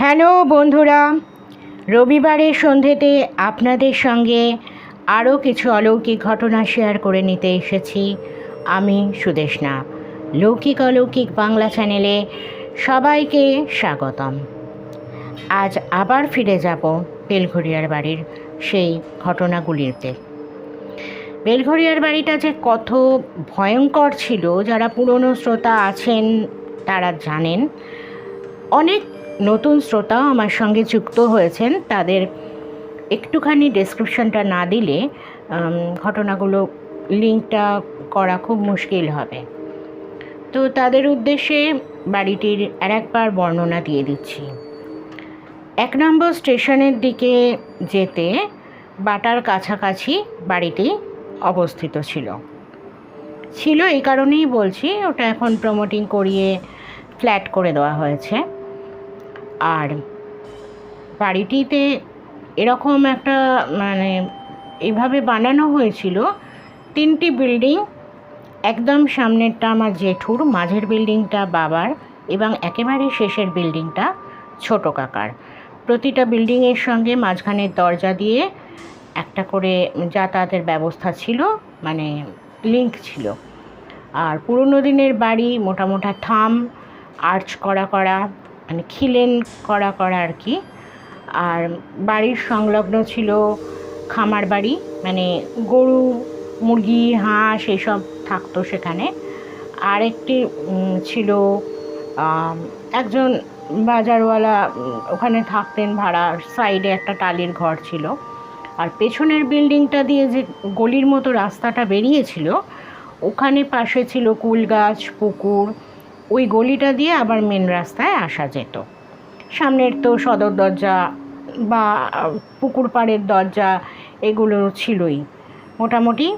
Hello বন্ধুরা, রবিবারের সন্ধেতে আপনাদের সঙ্গে আরও কিছু অলৌকিক ঘটনা শেয়ার করে নিতে এসেছি। আমি সুদেশনা লৌকিক অলৌকিক বাংলা চ্যানেলে সবাইকে স্বাগতম। আজ আবার ফিরে যাব বেলঘরিয়ার বাড়ির সেই ঘটনাগুলিতে বেলঘরিয়ার বাড়িটা যে কত ভয়ঙ্কর ছিল, যারা পুরনো শ্রোতা আছেন তারা জানেন। অনেক নতুন শ্রোতা আমার সঙ্গে যুক্ত হয়েছেন, তাদের একটুখানি ডেসক্রিপশনটা না দিলে ঘটনাগুলো লিঙ্কটা করা খুব মুশকিল হবে। তো তাদের উদ্দেশ্যে বাড়িটির আর একবার বর্ণনা দিয়ে দিচ্ছি। এক নম্বর স্টেশনের দিকে যেতে বাটার কাছাকাছি বাড়িটি অবস্থিত ছিল। ছিল এই কারণেই বলছি, ওটা এখন প্রমোটিং করিয়ে ফ্ল্যাট করে দেওয়া হয়েছে। আর বাড়িটিতে এরকম একটা মানে এইভাবে বানানো হয়েছিল। তিনটি বিল্ডিং, একদম সামনেরটা আমার জেঠুর, মাঝের বিল্ডিংটা বাবার এবং একেবারে শেষের বিল্ডিংটা ছোট কাকার। প্রতিটা বিল্ডিংয়ের সঙ্গে মাঝখানের দরজা দিয়ে একটা করে যাতায়াতের ব্যবস্থা ছিল মানে লিঙ্ক ছিল। আর পুরনো দিনের বাড়ি মোটা মোটা থাম আর্চ করা করা মানে খিলেন করা করা আর কি। আর বাড়ির সংলগ্ন ছিল খামার বাড়ি মানে গরু, মুরগি, হাঁস এসব থাকতো সেখানে। আর একটি ছিল একজন বাজারওয়ালা ওখানে থাকতেন ভাড়া সাইডে একটা টালির ঘর ছিল। আর পেছনের বিল্ডিংটা দিয়ে যে গলির মতো রাস্তাটা বেরিয়েছিল, ওখানে পাশে ছিল কুল গাছ, পুকুর ওই গলিটা দিয়ে আবার মেন রাস্তায় আসা যেত। সামনের তো সদর দরজা বা পুকুর পাড়ের দরজা এগুলো ছিলই। মোটামুটি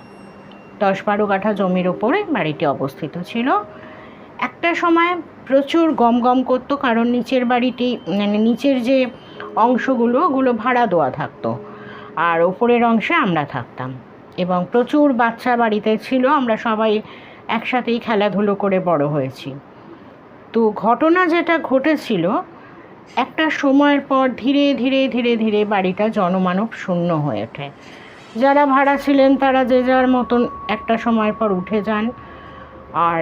দশ বারো কাঠা জমির ওপরে বাড়িটি অবস্থিত ছিল। একটা সময় প্রচুর গম গম করতো কারণ নিচের বাড়িটি মানে নিচের যে অংশগুলো, ওগুলো ভাড়া দেওয়া থাকতো। আর ওপরের অংশে আমরা থাকতাম। এবং প্রচুর বাচ্চা বাড়িতে ছিল, আমরা সবাই একসাথেই খেলাধুলো করে বড় হয়েছি। তো ঘটনা যেটা ঘটেছিল, একটা সময়ের পর ধীরে ধীরে ধীরে ধীরে বাড়িটা জনমানব শূন্য হয়ে ওঠে। যারা ভাড়া ছিলেন তারা যে যার মতন একটা সময়ের পর উঠে যান। আর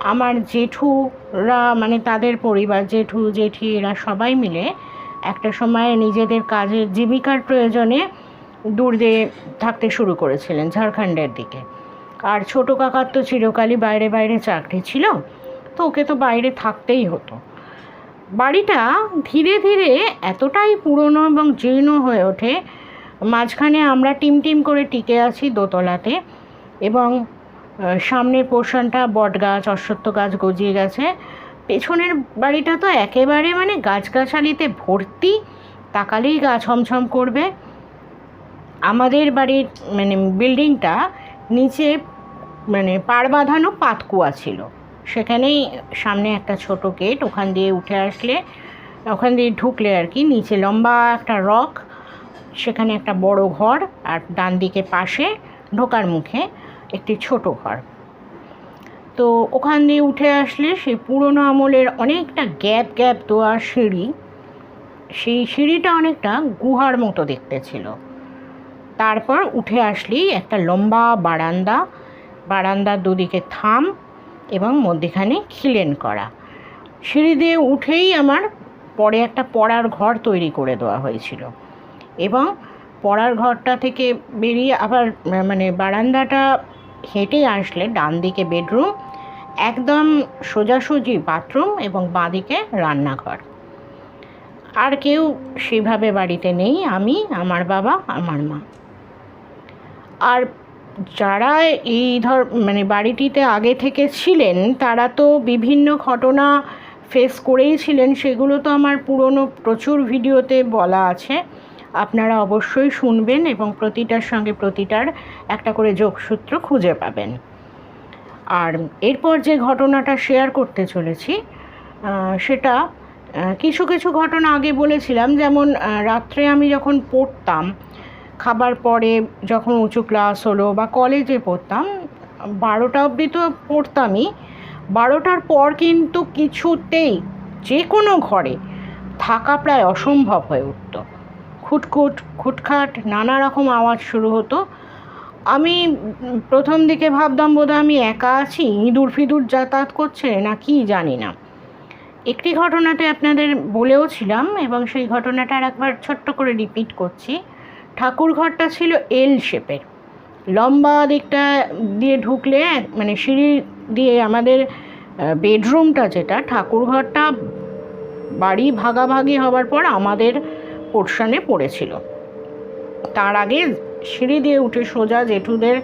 আমার জেঠুরা মানে তাদের পরিবার, জেঠু, জেঠি এরা সবাই মিলে একটা সময়ে নিজেদের কাজের জীবিকার প্রয়োজনে দূর থাকতে শুরু করেছিলেন ঝাড়খণ্ডের দিকে। আর ছোটো কাকার তো চিরকালই বাইরে বাইরে চাকরি ছিল। তো ওকে তো বাইরে থাকতেই হতো। বাড়িটা ধীরে ধীরে এতটাই পুরনো এবং জীর্ণ হয়ে ওঠে, মাঝখানে আমরা টিম টিম করে টিকে আছি দোতলাতে এবং সামনের পোর্শনটা বট গাছ অশ্বত্থ গাছ গজিয়ে গেছে। পেছনের বাড়িটা তো একেবারে মানে গাছগাছালিতে ভর্তি, তাকালেই গা ছমছম করবে। আমাদের বাড়ির মানে বিল্ডিংটা নিচে মানে পাড় বাঁধানো পাতকুয়া ছিল। সেখানেই সামনে একটা ছোট গেট, ওখান দিয়ে উঠে আসলে, ওখান দিয়ে ঢুকলে আর কি, নিচে লম্বা একটা রক, সেখানে একটা বড় ঘর, আর ডান দিকে পাশে ঢোকার মুখে একটি ছোট ঘর। তো ওখান দিয়ে উঠে আসলে সেই পুরনো আমলের অনেকটা গ্যাপ গ্যাপ দেওয়া সিঁড়ি, সেই সিঁড়িটা অনেকটা গুহার মতো দেখতে ছিল। তারপর উঠে আসলেই একটা লম্বা বারান্দা, বারান্দার দুদিকে থাম এবং মধ্যেখানে খিলেন করা। সিঁড়ি দিয়ে উঠেই আমার পরে একটা পড়ার ঘর তৈরি করে দেওয়া হয়েছিল এবং পড়ার ঘরটা থেকে বেরিয়ে আবার মানে বারান্দাটা হেঁটে আসলে ডান দিকে বেডরুম, একদম সোজাসুজি বাথরুম এবং বাঁদিকে রান্নাঘর। আর কেউ সেভাবে বাড়িতে নেই, আমি, আমার বাবা, আমার মা। আর যারা এই ধর মানে বাড়িটিতে আগে থেকে ছিলেন, তারা তো বিভিন্ন ঘটনা ফেস করেই ছিলেন, সেগুলো তো আমার পুরনো প্রচুর ভিডিওতে বলা আছে। আপনারা অবশ্যই শুনবেন এবং প্রতিটার সঙ্গে প্রতিটার একটা করে যোগসূত্র খুঁজে পাবেন। আর এরপর যে ঘটনাটা শেয়ার করতে চলেছি সেটা কিছু কিছু ঘটনা আগে বলেছিলাম, যেমন রাত্রে আমি যখন পড়তাম খাবার পরে যখন উঁচু ক্লাস হলো বা কলেজে পড়তাম, বারোটা অবধি তো পড়তামই, বারোটার পর কিন্তু কিছুতেই যে কোনো ঘরে থাকা প্রায় অসম্ভব হয়ে উঠতো। খুটখুট, খুটখাট, নানা রকম আওয়াজ শুরু হতো। আমি প্রথম দিকে ভাবতাম বোধহয় আমি একা আছি, ইঁদুর ফিঁদুর যাতায়াত করছে না কি জানি না। একটি ঘটনাতে আপনাদের বলেও ছিলাম এবং সেই ঘটনাটা আর একবার ছোট্ট করে রিপিট করছি। ঠাকুর ঘরটা ছিল এল শেপের লম্বা দিকটা দিয়ে ঢুকলে মানে সিঁড়ি দিয়ে আমাদের বেডরুমটা যেটা ঠাকুর ঘরটা বাড়ি ভাগাভাগি হওয়ার পর আমাদের পোর্শনে পড়েছিল। তার আগে সিঁড়ি দিয়ে উঠে সোজা জেঠুদের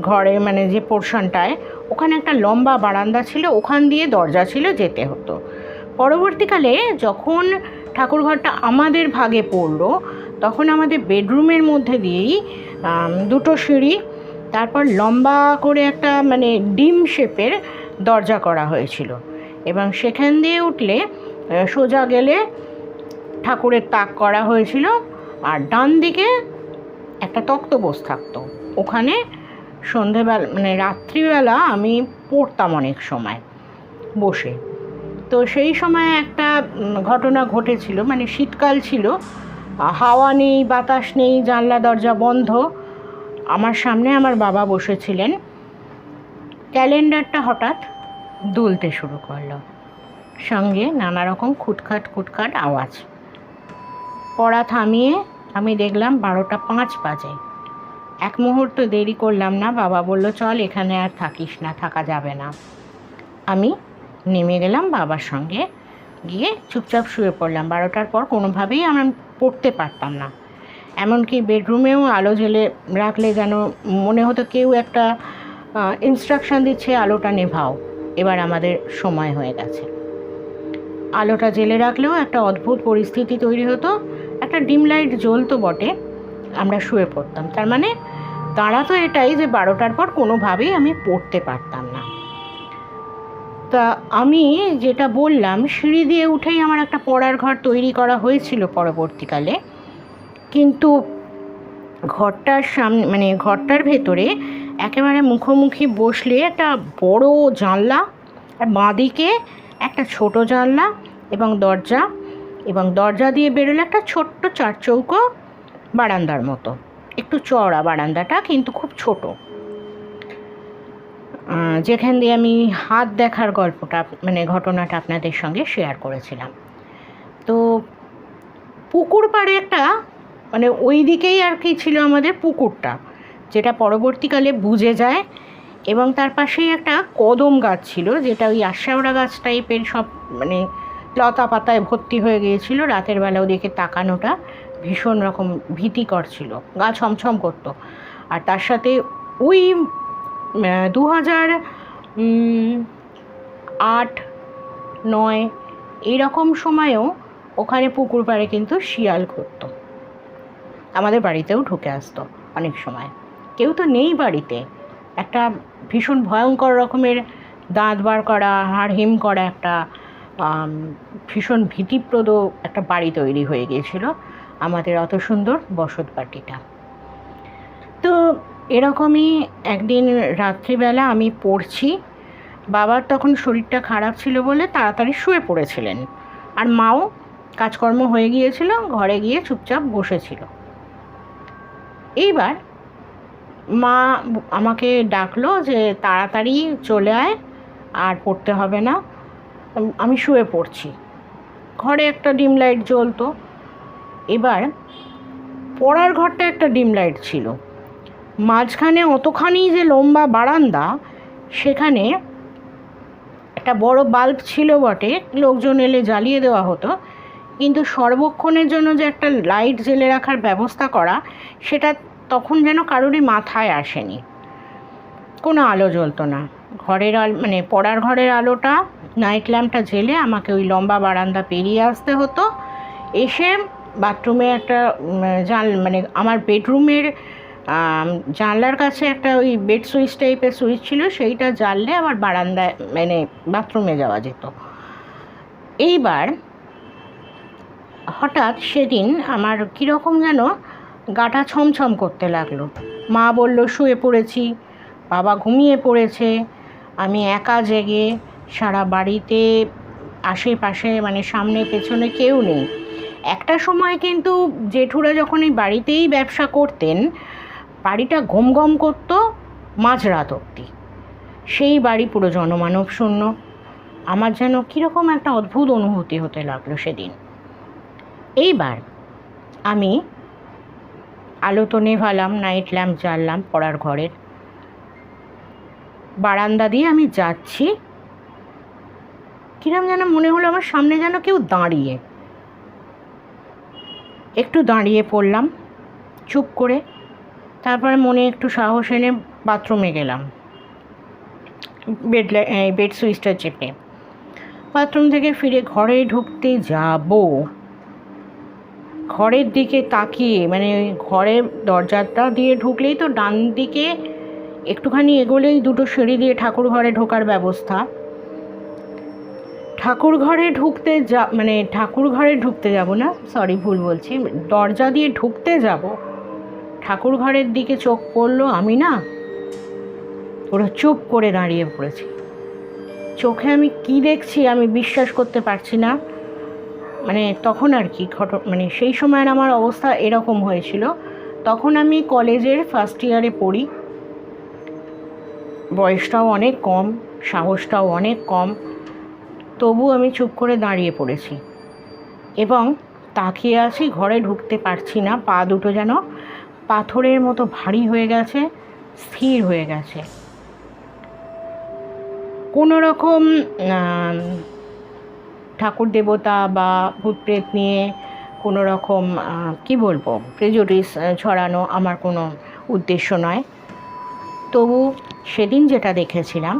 ঘরে মানে যে পোর্শনটায় ওখানে একটা লম্বা বারান্দা ছিল, ওখান দিয়ে দরজা ছিল, যেতে হতো। পরবর্তীকালে যখন ঠাকুরঘরটা আমাদের ভাগে পড়ল। তখন আমাদের বেডরুমের মধ্যে দিয়েই দুটো সিঁড়ি, তারপর লম্বা করে একটা মানে ডিম শেপের দরজা করা হয়েছিল। এবং সেখান দিয়ে উঠলে সোজা গেলে ঠাকুরের তাক করা হয়েছিল আর ডান দিকে একটা তক্তবোস থাকতো। ওখানে সন্ধেবেলা মানে রাত্রিবেলা আমি পড়তাম অনেক সময় বসে। তো সেই সময় একটা ঘটনা ঘটেছিল মানে শীতকাল ছিল। হাওয়া নেই, বাতাস নেই, জানলা, দরজা বন্ধ। আমার সামনে আমার বাবা বসেছিলেন। ক্যালেন্ডারটা হঠাৎ দুলতে শুরু করল। সঙ্গে নানা রকম খুটখাট খুটখাট আওয়াজ। পড়া থামিয়ে আমি দেখলাম বারোটা পাঁচ বাজে। এক মুহূর্ত দেরি করলাম না, বাবা বলল, চল এখানে আর থাকিস না, থাকা যাবে না। আমি নেমে গেলাম বাবার সঙ্গে। গিয়ে চুপচাপ শুয়ে পড়লাম। বারোটার পর কোনোভাবেই আমি পড়তে পারতাম না। এমনকি বেডরুমেও আলো জ্বেলে রাখলে যেন মনে হতো কেউ একটা ইনস্ট্রাকশন দিচ্ছে, আলোটা নেভাও। এবার আমাদের সময় হয়ে গেছে। আলোটা জেলে রাখলেও একটা অদ্ভুত পরিস্থিতি তৈরি হতো। একটা ডিম লাইট জ্বলতো বটে। আমরা শুয়ে পড়তাম। তার মানে তারা তো এটাই যে বারোটার পর কোনোভাবেই আমি পড়তে পারতাম তা আমি যেটা বললাম, সিঁড়ি দিয়ে উঠেই আমার একটা পড়ার ঘর তৈরি করা হয়েছিল পরবর্তীকালে। কিন্তু ঘরটার সামনে মানে ঘরটার ভেতরে একেবারে মুখোমুখি বসলে একটা বড় জানলা, আর বাঁদিকে একটা ছোট জানলা এবং দরজা এবং দরজা দিয়ে বেরোলে একটা ছোট্ট চার চৌকো বারান্দার মতো। একটু চওড়া বারান্দাটা, কিন্তু খুব ছোট। যেখান দিয়ে আমি হাত দেখার গল্পটা মানে ঘটনাটা আপনাদের সঙ্গে শেয়ার করেছিলাম। তো পুকুর পাড়ে একটা মানে ওই দিকেই আর কি ছিল আমাদের পুকুরটা, যেটা পরবর্তীকালে বুঝে যায় এবং তার পাশেই একটা কদম গাছ ছিল, যেটা ওই আশাওড়া গাছ টাইপের সব মানে লতা পাতায় ভর্তি হয়ে গিয়েছিল, রাতের বেলা ওদিকে তাকানোটা ভীষণ রকম ভীতিকর ছিল, গা ছমছম করতো। আর তার সাথে ওই দু হাজার আট, নয় এইরকম সময়েও ওখানে পুকুর পাড়ে কিন্তু শিয়াল ঘুরতো। আমাদের বাড়িতেও ঢুকে আসতো অনেক সময়। কেউ তো নেই বাড়িতে। একটা ভীষণ ভয়ঙ্কর রকমের দাঁত বার করা, হাড় হিম করা একটা ভীষণ ভীতিপ্রদ একটা বাড়ি তৈরি হয়ে গিয়েছিল আমাদের অত সুন্দর বসত বাটিটা তো এরকমই একদিন রাত্রিবেলা আমি পড়ছি। বাবার তখন শরীরটা খারাপ ছিল বলে তাড়াতাড়ি শুয়ে পড়েছিলেন। আর মাও কাজকর্ম হয়ে গিয়েছিল, ঘরে গিয়ে চুপচাপ বসেছিল। এইবার মা আমাকে ডাকলো যে, তাড়াতাড়ি চলে আয়, আর পড়তে হবে না। আমি শুয়ে পড়ছি। ঘরে একটা ডিম লাইট জ্বলতো। এবার পড়ার ঘরটা একটা ডিম লাইট ছিল। মাঝখানে অতখানি যে লম্বা বারান্দা, সেখানে একটা বড় বাল্ব ছিল বটে, লোকজন এলে জ্বালিয়ে দেওয়া হতো। কিন্তু সর্বক্ষণের জন্য যে একটা লাইট জেলে রাখার ব্যবস্থা করা, সেটা তখন যেন কারোরই মাথায় আসেনি। কোনো আলো জ্বলতো না। ঘরের আল মানে পড়ার ঘরের আলোটা নাইট ল্যাম্পটা জেলে আমাকে ওই লম্বা বারান্দা পেরিয়ে আসতে হতো। এসে বাথরুমে একটা জান মানে আমার বেডরুমের জানলার কাছে একটা ওই বেড সুইচ টাইপের সুইচ ছিল, সেইটা জ্বাললে আবার বারান্দায় মানে বাথরুমে যাওয়া যেত। এইবার হঠাৎ সেদিন আমার কীরকম যেন গাটা ছমছম করতে লাগল। মা বলল, শুয়ে পড়েছি। বাবা ঘুমিয়ে পড়েছে। আমি একা জেগে সারা বাড়িতে আশেপাশে মানে সামনে, পেছনে কেউ নেই। একটা সময় কিন্তু জেঠুরা যখন এই বাড়িতেই ব্যবসা করতেন বাড়িটা গম গম করতো মাঝরাত অবধি। সেই বাড়ি পুরো জনমানব শূন্য। আমার যেন কীরকম একটা অদ্ভুত অনুভূতি হতে লাগল সেদিন। এইবার আমি আলো তো নেভালাম নাইট ল্যাম্প জ্বাললাম পড়ার ঘরের। বারান্দা দিয়ে আমি যাচ্ছি। কিরম যেন মনে হলো আমার সামনে যেন কেউ দাঁড়িয়ে। একটু দাঁড়িয়ে পড়লাম, চুপ করে তারপরে মনে একটু সাহস এনে বাথরুমে গেলাম। বেড বেড সুইচটা চেপে। বাথরুম থেকে ফিরে ঘরে ঢুকতে যাব। ঘরের দিকে তাকিয়ে মানে ঘরের দরজাটা দিয়ে ঢুকলেই তো ডান দিকে একটুখানি এগোলেই দুটো সিঁড়ি দিয়ে ঠাকুর ঘরে ঢোকার ব্যবস্থা। ঠাকুর ঘরে ঢুকতে যা মানে ঠাকুর ঘরে ঢুকতে যাব না সরি ভুল বলছি, দরজা দিয়ে ঢুকতে যাব। ঠাকুর ঘরের দিকে চোখ পড়ল আমি না। ওরা চুপ করে দাঁড়িয়ে পড়েছি। চোখে আমি কি দেখছি আমি বিশ্বাস করতে পারছি না। মানে তখন আর কি ঘট মানে সেই সময়ের আমার অবস্থা এরকম হয়েছিল। তখন আমি কলেজের ফার্স্ট ইয়ারে পড়ি। বয়সটাও অনেক কম, সাহসটাও অনেক কম। তবু আমি চুপ করে দাঁড়িয়ে পড়েছি। এবং তাকিয়ে আছি, ঘরে ঢুকতে পারছি না, পা দুটো যেন পাথরের মতো ভারী হয়ে গেছে, স্থির হয়ে গেছে। কোনো রকম ঠাকুর দেবতা বা ভূত প্রেত নিয়ে কোনো রকম কি বলব প্রেজুডিস ছড়ানো আমার কোনো উদ্দেশ্য নয়। তবু সেদিন যেটা দেখেছিলাম,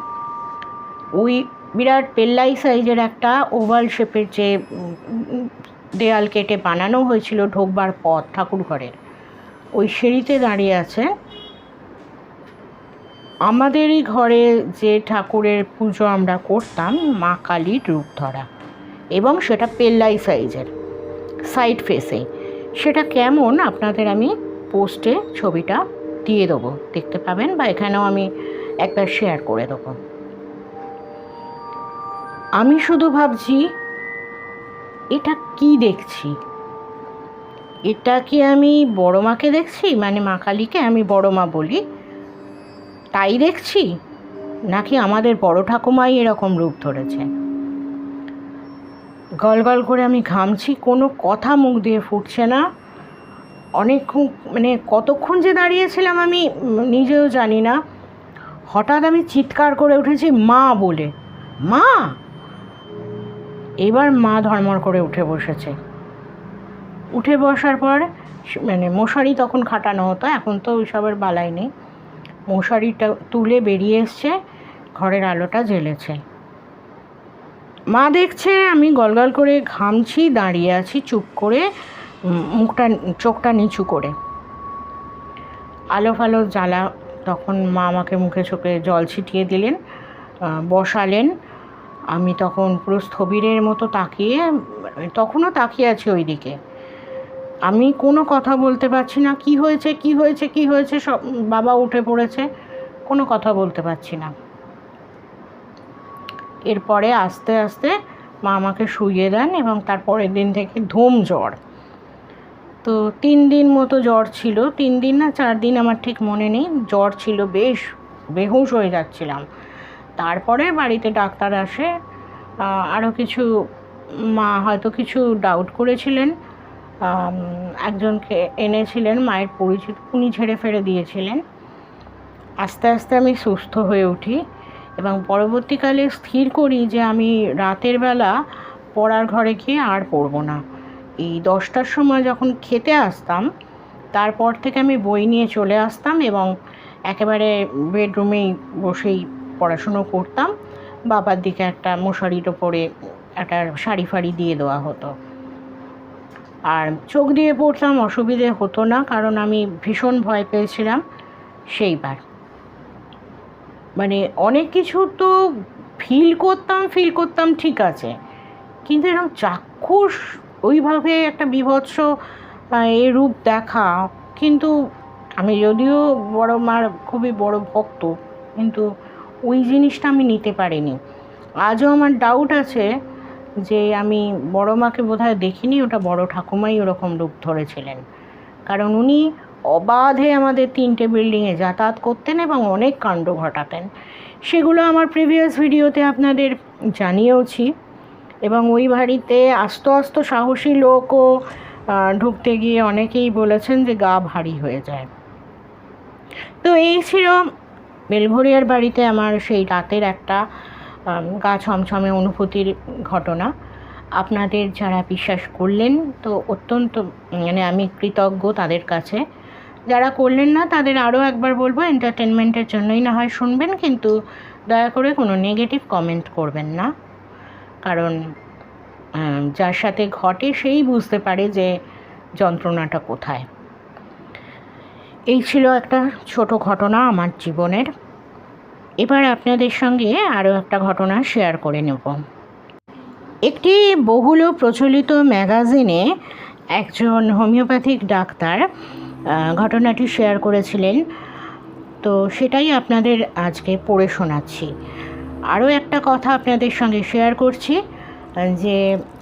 ওই বিরাট পেল্লাই সাইজের একটা ওভাল শেপের যে দেয়াল কেটে বানানো হয়েছিল ঢোকবার পথ ঠাকুর ঘরের ওই সিঁড়িতে দাঁড়িয়ে আছে। আমাদেরই ঘরে যে ঠাকুরের পুজো আমরা করতাম, মা কালীর রূপ ধরা এবং সেটা পেল্লাই সাইজের সাইড ফেসে সেটা কেমন আপনাদের আমি পোস্টে ছবিটা দিয়ে দেবো। দেখতে পাবেন বা এখানেও আমি একবার শেয়ার করে দেবো। আমি শুধু ভাবছি, এটা কি দেখছি? এটা কি আমি বড় মাকে দেখছি? মানে মা কালীকে আমি বড় মা বলি? তাই দেখছি? নাকি আমাদের বড় ঠাকুমাই এরকম রূপ ধরেছে? গল গল করে আমি ঘামছি, কোনো কথা মুখ দিয়ে ফুটছে না। অনেকক্ষণ মানে কতক্ষণ যে দাঁড়িয়েছিলাম আমি নিজেও জানি না। হঠাৎ আমি চিৎকার করে উঠেছি, মা বলে। মা! এবার মা ধর্মর করে উঠে বসেছে। উঠে বসার পর মানে মশারি তখন খাটানো হতো, এখন তো ওইসবের বালাই নেই। মশারিটা তুলে বেরিয়ে এসছে, ঘরের আলোটা জ্বেলেছে। মা দেখছে, আমি গলগল করে ঘামছি, দাঁড়িয়ে আছি চুপ করে মুখটা, চোখটা নিচু করে। আলো ফালো জ্বালা তখন মা আমাকে মুখে চোখে জল ছিটিয়ে দিলেন বসালেন। আমি তখন পুরো স্থবিরের মতো তাকিয়ে তখনও তাকিয়ে আছি ওই দিকে আমি কোনো কথা বলতে পারছি না। কি হয়েছে কি হয়েছে কি হয়েছে, সব বাবা উঠে পড়েছে। কোনো কথা বলতে পারছি না। এরপরে আস্তে আস্তে মা আমাকে শুইয়ে দেন এবং তার পরের দিন থেকে ধুম জ্বর। তো তিন দিন মতো জ্বর ছিল। তিন দিন না চার দিন আমার ঠিক মনে নেই। জ্বর ছিল বেশ, বেহুশ হয়ে যাচ্ছিলাম। তারপরে বাড়িতে ডাক্তার আসে। আরও কিছু মা হয়তো কিছু ডাউট করেছিলেন। একজনকে এনেছিলেন, মায়ের পরিচিত, উনি ঝেড়ে ফেড়ে দিয়েছিলেন। আস্তে আস্তে আমি সুস্থ হয়ে উঠি এবং পরবর্তীকালে স্থির করি যে আমি রাতের বেলা পড়ার ঘরে গিয়ে আর পড়ব না। এই দশটার সময় যখন খেতে আসতাম, তারপর থেকে আমি বই নিয়ে চলে আসতাম এবং একেবারে বেডরুমেই বসেই পড়াশুনো করতাম। বাবার দিকে একটা মশারির ওপরে একটা শাড়ি ফাড়ি দিয়ে দেওয়া হতো। আর চোখ দিয়ে পড়তাম, অসুবিধে হতো না, কারণ আমি ভীষণ ভয় পেয়েছিলাম সেইবার। মানে অনেক কিছু তো ফিল করতাম ফিল করতাম, ঠিক আছে। কিন্তু এরকম চাক্ষুষ ওইভাবে একটা বিভৎস এ রূপ দেখা, কিন্তু আমি যদিও বড় মার খুবই বড় ভক্ত, কিন্তু ওই জিনিসটা আমি নিতে পারিনি। আজও আমার ডাউট আছে যে আমি বড় মাকে বোধহয় দেখিনি, ওটা বড় ঠাকুমাই ওরকম রূপ ধরেছিলেন। কারণ উনি অবাধে আমাদের তিনটে বিল্ডিংয়ে যাতায়াত করতেন এবং অনেক কাণ্ড ঘটাতেন। সেগুলো আমার প্রিভিয়াস ভিডিওতে আপনাদের জানিয়েওছি এবং ওই বাড়িতে আস্ত আস্ত সাহসী লোকও ঢুকতে গিয়ে অনেকেই বলেছেন যে গা ভারী হয়ে যায়। তো এই ছিল বেলঘরিয়ার বাড়িতে আমার সেই রাতের একটা গা ছমছমে অনুভূতির ঘটনা। আপনাদের যারা বিশ্বাস করলেন, তো অত্যন্ত মানে আমি কৃতজ্ঞ তাদের কাছে। যারা করলেন না, তাদের আরও একবার বলব এন্টারটেনমেন্টের জন্যই না হয় শুনবেন, কিন্তু দয়া করে কোনো নেগেটিভ কমেন্ট করবেন না। কারণ যার সাথে ঘটে সেই বুঝতে পারে যে যন্ত্রণাটা কোথায়। এই ছিল একটা ছোট ঘটনা আমার জীবনের। এবার আপনাদের সঙ্গে আরও একটা ঘটনা শেয়ার করে নেব। একটি বহুল প্রচলিত ম্যাগাজিনে একজন হোমিওপ্যাথিক ডাক্তার ঘটনাটি শেয়ার করেছিলেন। তো সেটাই আপনাদের আজকে পড়ে শোনাচ্ছি। আরও একটা কথা আপনাদের সঙ্গে শেয়ার করছি, যে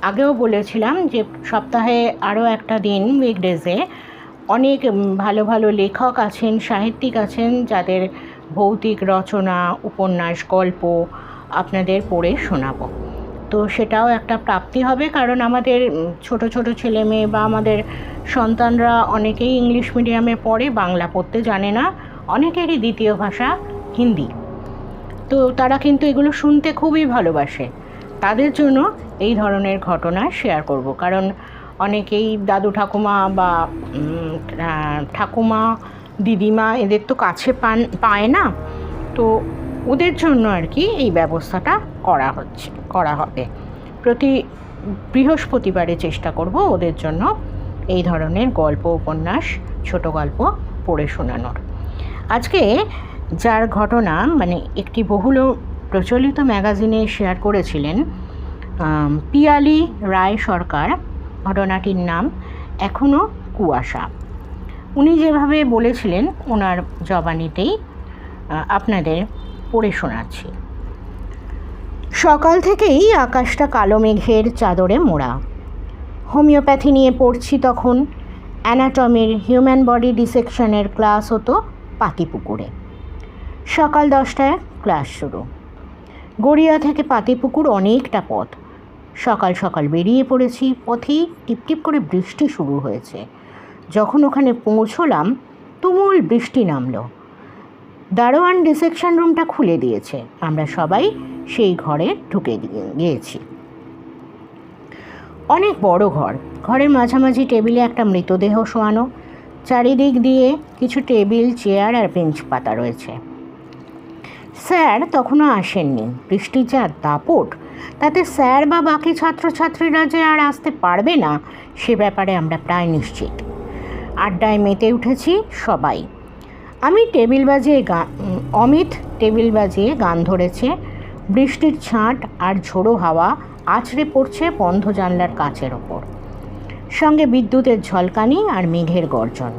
আগেও বলেছিলাম যে সপ্তাহে আরও একটা দিন উইকডেজে অনেক ভালো ভালো লেখক আছেন, সাহিত্যিক আছেন, যাদের ভৌতিক রচনা, উপন্যাস, গল্প আপনাদের পড়ে শোনাবো। তো সেটাও একটা প্রাপ্তি হবে কারণ আমাদের ছোট ছোট ছেলে মেয়ে বা আমাদের সন্তানরা অনেকেই ইংলিশ মিডিয়ামে পড়ে, বাংলা পড়তে জানে না। অনেকেরই দ্বিতীয় ভাষা হিন্দি। তো তারা কিন্তু এগুলো শুনতে খুবই ভালোবাসে। তাদের জন্য এই ধরনের ঘটনা শেয়ার করব। কারণ অনেকেই দাদু ঠাকুমা বা ঠাকুমা দিদিমা এদের তো কাছে পান, পায় না। তো ওদের জন্য আর কি এই ব্যবস্থাটা করা হচ্ছে, করা হবে। প্রতি বৃহস্পতিবারে চেষ্টা করব ওদের জন্য এই ধরনের গল্প, উপন্যাস, ছোট গল্প পড়ে শোনানোর। আজকে যার ঘটনা মানে একটি বহুল প্রচলিত ম্যাগাজিনে শেয়ার করেছিলেন পিয়ালি রায় সরকার। ঘটনাটির নাম এখনও কুয়াশা। উনি যেভাবে বলেছিলেন ওনার জবানিতেই আপনাদের পড়ে শোনাচ্ছি। সকাল থেকেই আকাশটা কালো মেঘের চাদরে মোড়া। হোমিওপ্যাথি নিয়ে পড়ছি তখন, অ্যানাটমির হিউম্যান বডি ডিসেকশনের ক্লাস হতো পাতিপুকুরে। সকাল দশটায় ক্লাস শুরু। গড়িয়া থেকে পাতিপুকুর অনেকটা পথ। সকাল সকাল বেরিয়ে পড়েছি, পথেই টিপটিপ করে বৃষ্টি শুরু হয়েছে। যখন ওখানে পৌঁছলাম, তুমুল বৃষ্টি নামলো। দারোয়ান ডিসেকশন রুমটা খুলে দিয়েছে। আমরা সবাই সেই ঘরে ঢুকে গিয়ে, গিয়েছি। অনেক বড় ঘর। ঘরের মাঝামাঝি টেবিলে একটা মৃতদেহ শোয়ানো। চারিদিক দিয়ে কিছু টেবিল, চেয়ার আর বেঞ্চ পাতা রয়েছে। স্যার তখনও আসেননি। বৃষ্টির যা দাপট, তাতে স্যার বা বাকি ছাত্রছাত্রীরা যে আর আসতে পারবে না, সে ব্যাপারে আমরা প্রায় নিশ্চিত। আড্ডায় মেতে উঠেছি সবাই। আমি টেবিল বাজিয়ে গান অমিত টেবিল বাজিয়ে গান ধরেছে। বৃষ্টির ছাঁট আর ঝোড়ো হাওয়া আছড়ে পড়ছে বন্ধ জানলার কাঁচের ওপর। সঙ্গে বিদ্যুতের ঝলকানি আর মেঘের গর্জন।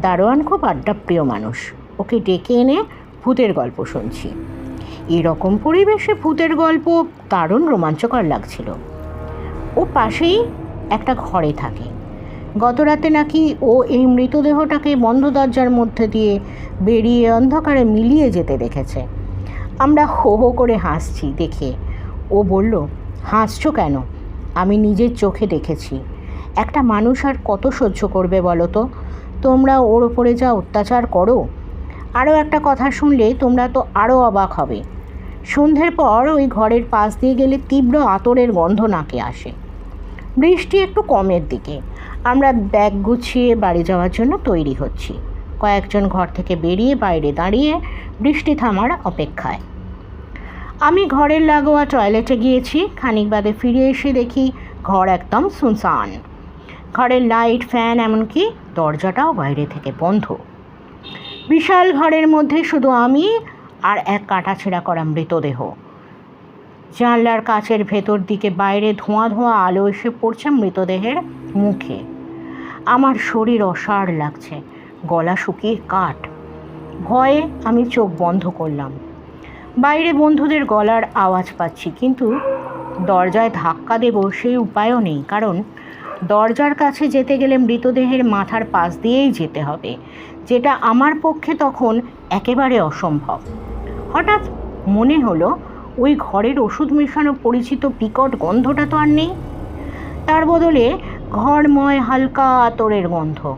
দারোয়ান খুব আড্ডাপ্রিয় মানুষ। ওকে ডেকে এনে ভূতের গল্প শুনছি। এরকম পরিবেশে ভূতের গল্প দারুণ রোমাঞ্চকর লাগছিল। ও পাশেই একটা ঘরে থাকে। গতরাতে নাকি ও এই মৃতদেহটাকে বন্ধ দরজার মধ্যে দিয়ে বেরিয়ে অন্ধকারে মিলিয়ে যেতে দেখেছে। আমরা হো হো করে হাসছি, দেখে। ও বলল, হাসছো কেন? আমি নিজের চোখে দেখেছি। একটা মানুষ আর কত সহ্য করবে বলো তো? তোমরা ওর ওপরে যা অত্যাচার করো। আরও একটা কথা শুনলে তোমরা তো আরও অবাক হবে। সন্ধ্যের পর ওই ঘরের পাশ দিয়ে গেলে তীব্র আতরের গন্ধ নাকে আসে। বৃষ্টি একটু কমের দিকে। আমরা ব্যাগ গুছিয়ে বাড়ি যাওয়ার জন্য তৈরি হচ্ছি। কয়েকজন ঘর থেকে বেরিয়ে বাইরে দাঁড়িয়ে বৃষ্টি থামার অপেক্ষায়। আমি ঘরের লাগোয়া টয়লেটে গিয়েছি, খানিক বাদে ফিরে এসে দেখি ঘর একদম সুনসান। ঘরের লাইট, ফ্যান এমনকি দরজাটাও বাইরে থেকে বন্ধ। বিশাল ঘরের মধ্যে শুধু আমি আর এক কাটাছেঁড়া করা মৃতদেহ। জানলার কাচের ভেতর দিকে বাইরে ধোঁয়া ধোঁয়া আলো এসে পড়ছে মৃতদেহের মুখে। আমার শরীর অসাড় লাগছে, গলা শুকিয়ে কাঠ। ভয়ে আমি চোখ বন্ধ করলাম। বাইরে বন্ধুদের গলার আওয়াজ পাচ্ছি, কিন্তু দরজায় ধাক্কা দেব সেই উপায়ও নেই, কারণ দরজার কাছে যেতে গেলে মৃতদেহের মাথার পাশ দিয়েই যেতে হবে, যেটা আমার পক্ষে তখন একেবারে অসম্ভব। হঠাৎ মনে হলো, ওই ঘরের ওষুধ মেশানো পরিচিত বিকট গন্ধটা তো আর নেই। তার বদলে ঘরময় হালকা আতরের গন্ধ।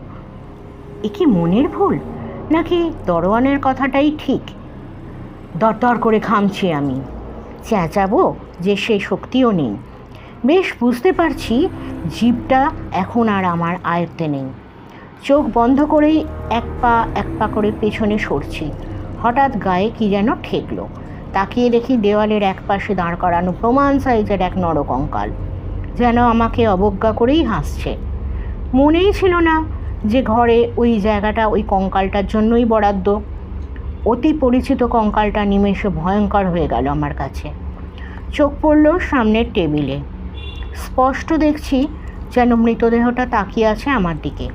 এ কি মনের ভুল? নাকি দরোয়ানের কথাটাই ঠিক? দরদর করে ঘামছি আমি। চেঁচাবো যে সে শক্তিও নেই। বেশ বুঝতে পারছি জীবটা এখন আর আমার আয়ত্তে নেই। চোখ বন্ধ করেই এক পা এক পা করে পেছনে সরছি। হঠাৎ গায়ে কি যেন ঠেকলো। তাকিয়ে দেখি দেওয়ালের এক পাশে দাঁড় করানো প্রমাণ সাইজের এক নরকঙ্কাল। যেন আমাকে অবজ্ঞা করেই হাসছে। মনেই ছিল না যে ঘরে ওই জায়গাটা ওই কঙ্কালটার জন্যই বরাদ্দ। অতি পরিচিত কঙ্কালটা নিমেষে ভয়ঙ্কর হয়ে গেল আমার কাছে। চোখ পড়ল সামনের টেবিলে। স্পষ্ট দেখছি যেন মৃতদেহটা তাকিয়ে আছে আমার দিকে।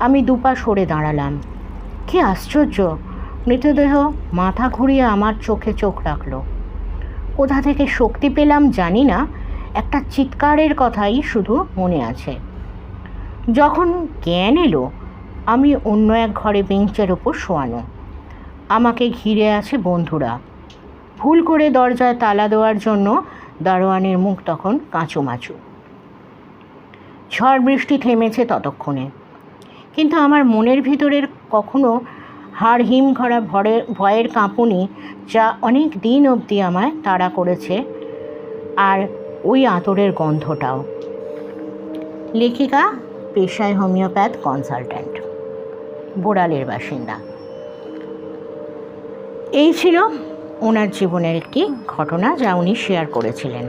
আমি দুপা সরে দাঁড়ালাম। কি আশ্চর্য! মৃতদেহ মাথা ঘুরিয়ে আমার চোখে চোখ রাখল। কোথা থেকে শক্তি পেলাম জানি না একটা চিৎকারের কথাই শুধু মনে আছে। যখন জ্ঞান এলো, আমি অন্য এক ঘরে বেঞ্চের ওপর শোয়ানো। আমাকে ঘিরে আছে বন্ধুরা। ভুল করে দরজায় তালা দেওয়ার জন্য দারোয়ানের মুখ তখন কাঁচুমাচু। ঝড় বৃষ্টি থেমেছে ততক্ষণে। কিন্তু আমার মনের ভিতরের কখনো হাড় হিম ঘরা ভরে, ভয়ের কাঁপুনি যা অনেক দিন অবধি আমায় তাড়া করেছে, আর ওই আতরের গন্ধটাও। লেখিকা, পেশায় হোমিওপ্যাথ কনসালট্যান্ট, বোড়ালের বাসিন্দা। এই ছিল ওনার জীবনের একটি ঘটনা যা উনি শেয়ার করেছিলেন।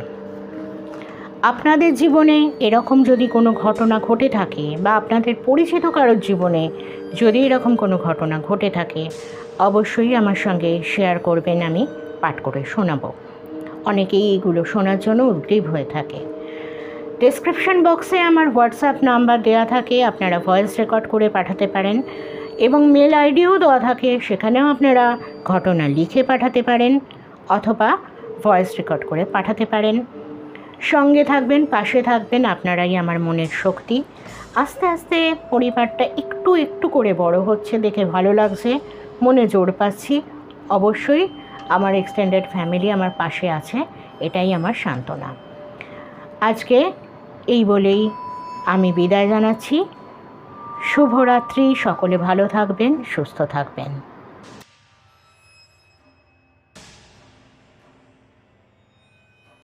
আপনাদের জীবনে এরকম যদি কোনো ঘটনা ঘটে থাকে বা আপনাদের পরিচিত কারোর জীবনে যদি এরকম কোনো ঘটনা ঘটে থাকে, অবশ্যই আমার সঙ্গে শেয়ার করবেন, আমি পাঠ করে শোনাবো। অনেকেই এগুলো শোনার জন্য উদ্গ্রীব হয়ে থাকে। ডেসক্রিপশন বক্সে আমার হোয়াটসঅ্যাপ নাম্বার দেওয়া থাকে, আপনারা ভয়েস রেকর্ড করে পাঠাতে পারেন এবং মেল আইডিও দেওয়া থাকে, সেখানেও আপনারা ঘটনা লিখে পাঠাতে পারেন অথবা ভয়েস রেকর্ড করে পাঠাতে পারেন। সঙ্গে থাকবেন, পাশে থাকবেন, আপনারাই আমার মনের শক্তি। আস্তে আস্তে পরিবারটা একটু একটু করে বড় হচ্ছে, দেখে ভালো লাগছে, মনে জোর পাচ্ছি। অবশ্যই আমার এক্সটেন্ডেড ফ্যামিলি আমার পাশে আছে, এটাই আমার সান্ত্বনা। আজকে এই বলেই আমি বিদায় জানাচ্ছি। শুভরাত্রি, সকলে ভালো থাকবেন, সুস্থ থাকবেন।